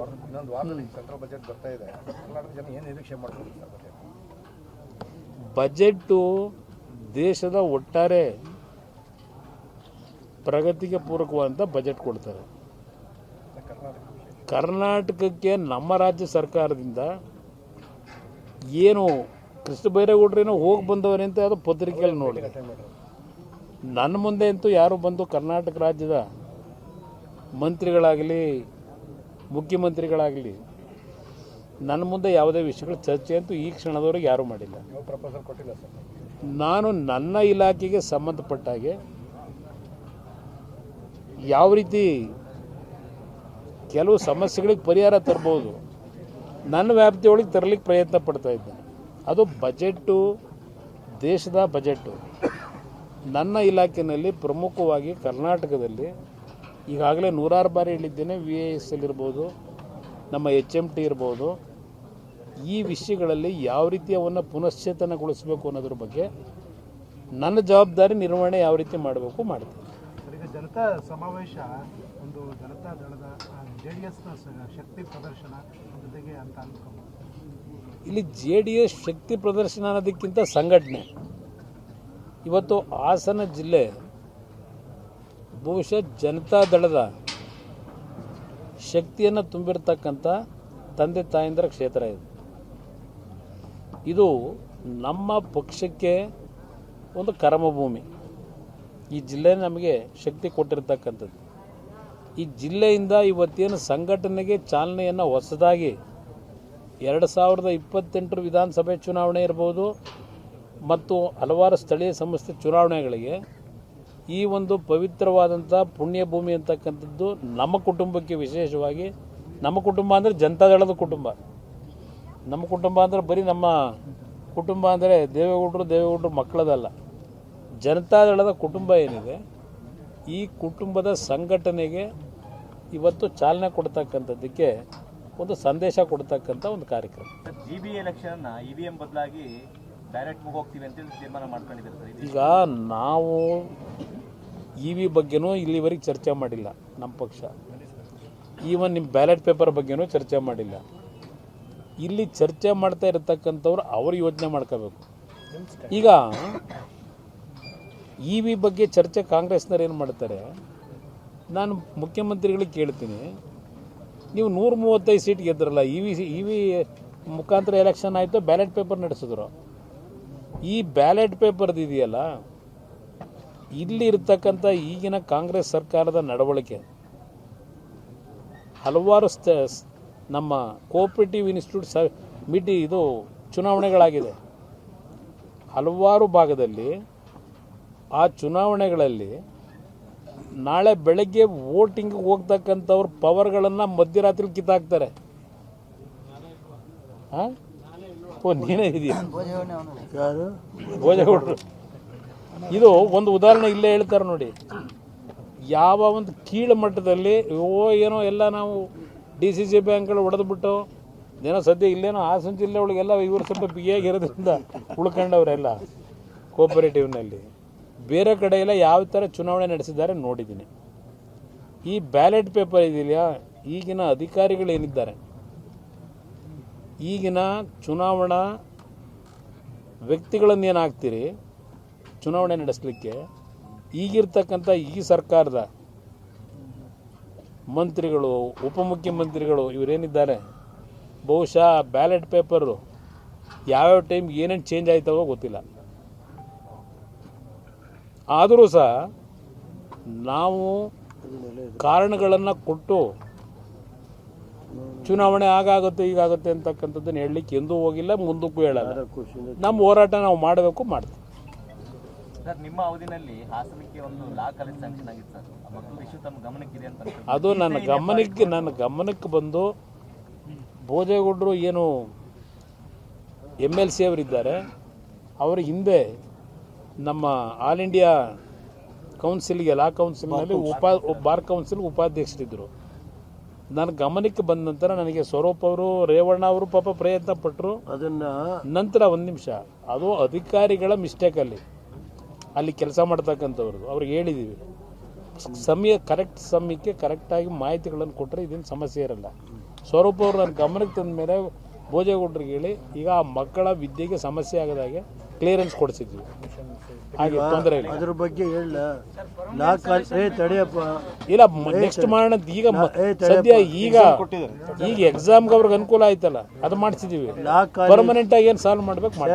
ವಾರ ಇನ್ನೊಂದು ವಾರದಲ್ಲಿ ಸೆಂಟ್ರಲ್ ಬಜೆಟ್ ಬರ್ತಾ ಇದೆ. ಕರ್ನಾಟಕ ಜನ ಏನು ನಿರೀಕ್ಷೆ ಮಾಡ್ತಾರೆ ಸರ್ ಬಜೆಟ್ ಬಜೆಟ್ಟು ದೇಶದ ಒಟ್ಟಾರೆ ಪ್ರಗತಿಗೆ ಪೂರಕವಾದಂಥ ಬಜೆಟ್ ಕೊಡ್ತಾರೆ. ಕರ್ನಾಟಕ ಕರ್ನಾಟಕಕ್ಕೆ ನಮ್ಮ ರಾಜ್ಯ ಸರ್ಕಾರದಿಂದ ಏನು ಕೃಷ್ಣ ಬೈರೇಗೌಡರೇನೋ ಹೋಗಿ ಬಂದವರೇ ಅಂತ ಅದು ಪತ್ರಿಕೆಯಲ್ಲಿ ನೋಡಿ. ನನ್ನ ಮುಂದೆ ಅಂತೂ ಯಾರು ಬಂದು ಕರ್ನಾಟಕ ರಾಜ್ಯದ ಮಂತ್ರಿಗಳಾಗಲಿ ಮುಖ್ಯಮಂತ್ರಿಗಳಾಗಲಿ ನನ್ನ ಮುಂದೆ ಯಾವುದೇ ವಿಷಯಗಳು ಚರ್ಚೆ ಅಂತೂ ಈ ಕ್ಷಣದವರೆಗೆ ಯಾರೂ ಮಾಡಿಲ್ಲ. ಪ್ರಪೋಸಲ್ ಕೊಟ್ಟಿಲ್ಲ ಸರ್. ನಾನು ನನ್ನ ಇಲಾಖೆಗೆ ಸಂಬಂಧಪಟ್ಟ ಹಾಗೆ ಯಾವ ರೀತಿ ಕೆಲವು ಸಮಸ್ಯೆಗಳಿಗೆ ಪರಿಹಾರ ತರ್ಬೋದು ನನ್ನ ವ್ಯಾಪ್ತಿಯೊಳಗೆ ತರಲಿಕ್ಕೆ ಪ್ರಯತ್ನ ಪಡ್ತಾ ಇದ್ದೇನೆ ಅದು ಬಜೆಟ್ಟು ದೇಶದ ಬಜೆಟ್ಟು. ನನ್ನ ಇಲಾಖೆಯಲ್ಲಿ ಪ್ರಮುಖವಾಗಿ ಕರ್ನಾಟಕದಲ್ಲಿ ಈಗಾಗಲೇ ನೂರಾರು ಬಾರಿ ಹೇಳಿದ್ದೇನೆ ವಿ ಎ ಎಸ್ ಎಲ್ ಇರ್ಬೋದು ನಮ್ಮ ಎಚ್ ಎಂ ಟಿ ಇರ್ಬೋದು. ಈ ವಿಷಯಗಳಲ್ಲಿ ಯಾವ ರೀತಿ ಅವನ್ನು ಪುನಶ್ಚೇತನಗೊಳಿಸಬೇಕು ಅನ್ನೋದ್ರ ಬಗ್ಗೆ ನನ್ನ ಜವಾಬ್ದಾರಿ ನಿರ್ವಹಣೆ ಯಾವ ರೀತಿ ಮಾಡಬೇಕು ಮಾಡ್ತೀನಿ. ಜನತಾ ಸಮಾವೇಶ ಒಂದು ಜನತಾ ದಳದ ಜೆ ಡಿ ಎಸ್ನ ಶಕ್ತಿ ಪ್ರದರ್ಶನ ಜೊತೆಗೆ ಅಂತ ಇಲ್ಲಿ ಜೆ ಡಿ ಎಸ್ ಶಕ್ತಿ ಪ್ರದರ್ಶನ ಅನ್ನೋದಕ್ಕಿಂತ ಸಂಘಟನೆ. ಇವತ್ತು ಹಾಸನ ಜಿಲ್ಲೆ ಬಹುಶಃ ಜನತಾ ದಳದ ಶಕ್ತಿಯನ್ನು ತುಂಬಿರ್ತಕ್ಕಂಥ ತಂದೆ ತಾಯಂದಿರ ಕ್ಷೇತ್ರ ಇದು. ಇದು ನಮ್ಮ ಪಕ್ಷಕ್ಕೆ ಒಂದು ಕರ್ಮಭೂಮಿ. ಈ ಜಿಲ್ಲೆ ನಮಗೆ ಶಕ್ತಿ ಕೊಟ್ಟಿರ್ತಕ್ಕಂಥದ್ದು. ಈ ಜಿಲ್ಲೆಯಿಂದ ಇವತ್ತೇನು ಸಂಘಟನೆಗೆ ಚಾಲನೆಯನ್ನು ಹೊಸದಾಗಿ ಎರಡು ಸಾವಿರದ ಇಪ್ಪತ್ತೆಂಟರ ವಿಧಾನಸಭೆ ಚುನಾವಣೆ ಇರ್ಬೋದು, ಮತ್ತು ಹಲವಾರು ಸ್ಥಳೀಯ ಸಂಸ್ಥೆ ಚುನಾವಣೆಗಳಿಗೆ ಈ ಒಂದು ಪವಿತ್ರವಾದಂಥ ಪುಣ್ಯಭೂಮಿ ಅಂತಕ್ಕಂಥದ್ದು ನಮ್ಮ ಕುಟುಂಬಕ್ಕೆ ವಿಶೇಷವಾಗಿ ನಮ್ಮ ಕುಟುಂಬ ಅಂದರೆ ಜನತಾದಳದ ಕುಟುಂಬ. ನಮ್ಮ ಕುಟುಂಬ ಅಂದರೆ ಬರೀ ನಮ್ಮ ಕುಟುಂಬ ಅಂದರೆ ದೇವೇಗೌಡರು ದೇವೇಗೌಡರು ಮಕ್ಕಳದಲ್ಲ. ಜನತಾದಳದ ಕುಟುಂಬ ಏನಿದೆ ಈ ಕುಟುಂಬದ ಸಂಘಟನೆಗೆ ಇವತ್ತು ಚಾಲನೆ ಕೊಡ್ತಕ್ಕಂಥದ್ದಕ್ಕೆ ಒಂದು ಸಂದೇಶ ಕೊಡ್ತಕ್ಕಂಥ ಒಂದು ಕಾರ್ಯಕ್ರಮ. G B election E V M ಬದಲಾಗಿ ಡೈರೆಕ್ಟ್ ಹೋಗ್ತೀವಿ ಅಂತೇಳಿ ತೀರ್ಮಾನ ಮಾಡ್ಕೊಂಡಿದ್ದಾರೆ ಈಗ ನಾವು ಇ ವಿ ಬಗ್ಗೆನೂ ಇಲ್ಲಿವರೆಗೆ ಚರ್ಚೆ ಮಾಡಿಲ್ಲ, ನಮ್ಮ ಪಕ್ಷ. ಈವನ್ ನಿಮ್ಮ ಬ್ಯಾಲೆಟ್ ಪೇಪರ್ ಬಗ್ಗೆನೂ ಚರ್ಚೆ ಮಾಡಿಲ್ಲ. ಇಲ್ಲಿ ಚರ್ಚೆ ಮಾಡ್ತಾ ಇರತಕ್ಕಂಥವ್ರು ಅವರು ಯೋಚನೆ ಮಾಡ್ಕೋಬೇಕು. ಈಗ ಇ ವಿ ಬಗ್ಗೆ ಚರ್ಚೆ ಕಾಂಗ್ರೆಸ್ನವ್ರು ಏನು ಮಾಡ್ತಾರೆ? ನಾನು ಮುಖ್ಯಮಂತ್ರಿಗಳಿಗೆ ಕೇಳ್ತೀನಿ. ನೀವು ನೂರ ಮೂವತ್ತೈದು ಸೀಟ್ ಗೆದ್ರಲ್ಲ, ಇ ವಿ ಇ ವಿ ಮುಖಾಂತರ ಎಲೆಕ್ಷನ್ ಆಯಿತು ಬ್ಯಾಲೆಟ್ ಪೇಪರ್ ನಡೆಸಿದ್ರು. ಈ ಬ್ಯಾಲೆಟ್ ಪೇಪರ್ದು ಇದೆಯಲ್ಲ ಇಲ್ಲಿ ಇರ್ತಕ್ಕಂಥ ಈಗಿನ ಕಾಂಗ್ರೆಸ್ ಸರ್ಕಾರದ ನಡವಳಿಕೆ. ಹಲವಾರು ಸ್ಥ ನಮ್ಮ ಕೋಆಪರೇಟಿವ್ ಇನ್ಸ್ಟಿಟ್ಯೂಟ್ ಸ ಮಿಟಿ ಇದು ಚುನಾವಣೆಗಳಾಗಿದೆ. ಹಲವಾರು ಭಾಗದಲ್ಲಿ ಆ ಚುನಾವಣೆಗಳಲ್ಲಿ ನಾಳೆ ಬೆಳಗ್ಗೆ ವೋಟಿಂಗ್ ಹೋಗ್ತಕ್ಕಂಥವ್ರ ಪವರ್ಗಳನ್ನು ಮಧ್ಯರಾತ್ರಿ ಕಿತ್ತಾಕ್ತಾರೆ. ಹಾಂ? ಓ ನೀನೇ ಇದೆಯಾ? ಭೋಜಗೌಡರು ಇದು ಒಂದು ಉದಾಹರಣೆ ಇಲ್ಲೇ ಹೇಳ್ತಾರೆ ನೋಡಿ. ಯಾವ ಒಂದು ಕೀಳು ಮಟ್ಟದಲ್ಲಿ, ಓ, ಏನೋ ಎಲ್ಲ ನಾವು ಡಿ ಸಿ ಸಿ ಬ್ಯಾಂಕ್ಗಳು ಹೊಡೆದ್ಬಿಟ್ಟು ಏನೋ ಸದ್ಯ ಇಲ್ಲೇನೋ ಹಾಸನ ಜಿಲ್ಲೆ ಒಳಗೆಲ್ಲ ಇವರು ಸ್ವಲ್ಪ ಬಿಗಿಯಾಗಿರೋದ್ರಿಂದ ಉಳ್ಕೊಂಡವರೆಲ್ಲ ಕೋಪರೇಟಿವ್ನಲ್ಲಿ ಬೇರೆ ಕಡೆ ಯಾವ ಥರ ಚುನಾವಣೆ ನಡೆಸಿದ್ದಾರೆ ನೋಡಿದ್ದೀನಿ. ಈ ಬ್ಯಾಲೆಟ್ ಪೇಪರ್ ಇದೆಯಲ್ಲ, ಈಗಿನ ಅಧಿಕಾರಿಗಳೇನಿದ್ದಾರೆ ಈಗಿನ ಚುನಾವಣಾ ವ್ಯಕ್ತಿಗಳನ್ನೇನು ಹಾಕ್ತೀರಿ ಚುನಾವಣೆ ನಡೆಸಲಿಕ್ಕೆ ಈಗಿರ್ತಕ್ಕಂಥ ಈ ಸರ್ಕಾರದ ಮಂತ್ರಿಗಳು ಉಪಮುಖ್ಯಮಂತ್ರಿಗಳು ಇವರೇನಿದ್ದಾರೆ? ಬಹುಶಃ ಬ್ಯಾಲೆಟ್ ಪೇಪರು ಯಾವ್ಯಾವ ಟೈಮ್ ಏನೇನು ಚೇಂಜ್ ಆಯ್ತವೋ ಗೊತ್ತಿಲ್ಲ. ಆದರೂ ಸಹ ನಾವು ಕಾರಣಗಳನ್ನು ಕೊಟ್ಟು ಚುನಾವಣೆ ಆಗಾಗುತ್ತೆ ಈಗಾಗುತ್ತೆ ಅಂತಕ್ಕಂಥದ್ದನ್ನು ಹೇಳಲಿಕ್ಕೆ ಎಂದೂ ಹೋಗಿಲ್ಲ ಮುಂದಕ್ಕೂ ಹೇಳಲ್ಲ. ನಮ್ಮ ಹೋರಾಟ ನಾವು ಮಾಡಬೇಕು ಮಾಡ್ತೀವಿ. ಸರ್ ನಿಮ್ಮ ಅವಧಿನಲ್ಲಿ ಹಾಸನಕ್ಕೆ ಒಂದು ಲಾ ಕಾಲೇಜ್ ಸ್ಯಾಂಕ್ಷನ್ ಆಗಿತ್ತು ಸರ್. ಆ ಮಕ್ಕಳು ಇಶ್ಯೂ ತಮ್ಮ ಗಮನಕ್ಕಿದೆ ಅಂತ. ಅದು ನನ್ನ ಗಮನಕ್ಕೆ ನನ್ನ ಗಮನಕ್ಕೆ ಬಂದು ಭೋಜೇಗೌಡರು ಏನು ಎಂ ಎಲ್ ಸಿ ಅವರಿದ್ದಾರೆ ಅವರ ಹಿಂದೆ ನಮ್ಮ ಆಲ್ ಇಂಡಿಯಾ ಕೌನ್ಸಿಲ್ಗೆ ಲಾ ಕೌನ್ಸಿಲ್ನಲ್ಲಿ ಉಪಾ ಬಾರ್ ಕೌನ್ಸಿಲ್ ಉಪಾಧ್ಯಕ್ಷರಿದ್ದರು ನನ್ನ ಗಮನಕ್ಕೆ ಬಂದ ನಂತರ ನನಗೆ ಸ್ವರೂಪ್ ಅವರು ರೇವಣ್ಣ ಅವರು ಪಾಪ ಪ್ರಯತ್ನ ಪಟ್ಟರು ಅದನ್ನ ನಂತರ ಒಂದು ನಿಮಿಷ ಅದು ಅಧಿಕಾರಿಗಳ ಮಿಸ್ಟೇಕಲ್ಲಿ ಅಲ್ಲಿ. ಕೆಲಸ ಮಾಡ್ತಕ್ಕಂಥವ್ರದ್ದು ಅವ್ರಿಗೆ ಹೇಳಿದ್ದೀವಿ ಸಮಯ ಕರೆಕ್ಟ್ ಸಮಯಕ್ಕೆ ಕರೆಕ್ಟಾಗಿ ಮಾಹಿತಿಗಳನ್ನು ಕೊಟ್ಟರೆ ಇದೇನು ಸಮಸ್ಯೆ ಇರಲ್ಲ. ಸ್ವರೂಪ ಅವರು ನನ್ನ ಗಮನಕ್ಕೆ ತಂದ ಮೇಲೆ ಭೋಜೇಗೌಡರಿಗೆ ಹೇಳಿ ಈಗ ಆ ಮಕ್ಕಳ ವಿದ್ಯೆಗೆ ಸಮಸ್ಯೆ ಆಗದಾಗೆ ಕ್ಲಿಯರೆನ್ಸ್ ಕೊಡಿಸಿದ್ವಿ. ಹಾಗೆ ತೊಂದರೆ ಇಲ್ಲ. ಅದ್ರ ಬಗ್ಗೆ ಹೇಳ. ತಡೆಯಪ್ಪ. ಇಲ್ಲ ನೆಕ್ಸ್ಟ್ ಮಾಡೋಣ ಈಗ. ಸದ್ಯ ಈಗ ಈಗ ಎಕ್ಸಾಮ್ಗೆ ಅವ್ರಿಗೆ ಅನುಕೂಲ ಆಯ್ತಲ್ಲ ಅದು ಮಾಡಿಸಿದೀವಿ. ಪರ್ಮನೆಂಟ್ ಆಗಿ ಏನು ಸಾಲ್ವ್ ಮಾಡ್ಬೇಕು ಮಾಡಿ